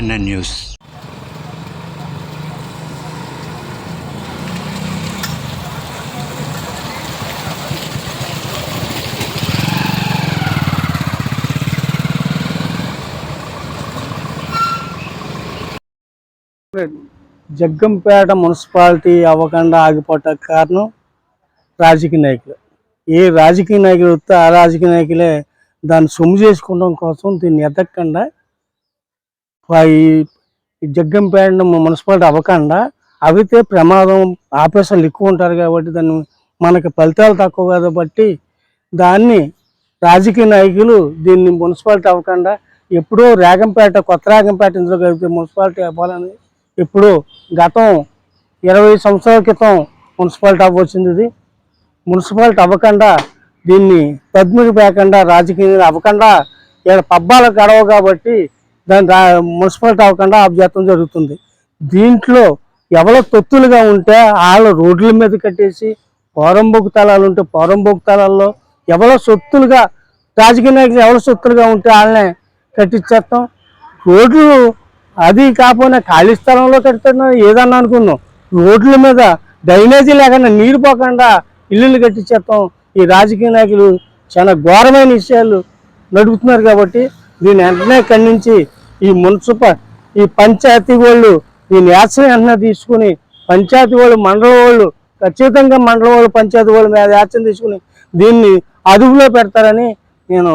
NN news. Jaggampeta municipality అవ్వకుండా ఆగిపోవటం కారణం రాజకీయ నాయకులు. ఏ రాజకీయ నాయకులు వస్తే ఆ రాజకీయ నాయకులే దాన్ని సొమ్ము చేసుకోవడం కోసం దీన్ని ఎదగకుండా జగ్గంపేట మున్సిపాలిటీ అవ్వకుండా అవితే ప్రమాదం ఆఫీసర్లు ఎక్కువ ఉంటారు కాబట్టి దాన్ని మనకి ఫలితాలు తక్కువ కాబట్టి దాన్ని రాజకీయ నాయకులు దీన్ని మున్సిపాలిటీ అవ్వకుండా ఎప్పుడో రాగంపేట కొత్త రాగంపేట ఇందులో కలిపితే మున్సిపాలిటీ అవ్వాలని ఎప్పుడో గతం ఇరవై సంవత్సరాల క్రితం మున్సిపాలిటీ అవ్వచ్చింది ఇది. మున్సిపాలిటీ అవ్వకుండా దీన్ని పద్మికి పేకుండా రాజకీయ అవ్వకుండా ఇక్కడ పబ్బాలకు గడవ కాబట్టి దాని మున్సిపాలిటీ అవ్వకుండా అభ్యర్థం జరుగుతుంది. దీంట్లో ఎవరో తొత్తులుగా ఉంటే వాళ్ళు రోడ్ల మీద కట్టేసి పోరంబొక్కు తలాలు ఉంటే పోరంబొక్కు తలాల్లో ఎవరో సొత్తులుగా రాజకీయ నాయకులు ఎవరో సొత్తులుగా ఉంటే వాళ్ళనే కట్టించేస్తాం రోడ్లు అది కాకపోయినా ఖాళీ స్థలంలో కడుతున్నా ఏదన్నా అనుకున్నాం. రోడ్ల మీద డ్రైనేజీ లేకుండా నీరు పోకుండా ఇల్లులు కట్టించేస్తాం ఈ రాజకీయ నాయకులు చాలా ఘోరమైన విషయాలు నడుపుతున్నారు కాబట్టి దీన్ని వెంటనే ఖండించి ఈ మున్సిపల్ ఈ పంచాయతీ వాళ్ళు ఈ యాక్షన్ అన్న తీసుకుని పంచాయతీ వాళ్ళు మండలం వాళ్ళు ఖచ్చితంగా మండలం వాళ్ళు పంచాయతీ వాళ్ళ మీద యాక్షన్ తీసుకుని దీన్ని అదుపులో పెడతారని నేను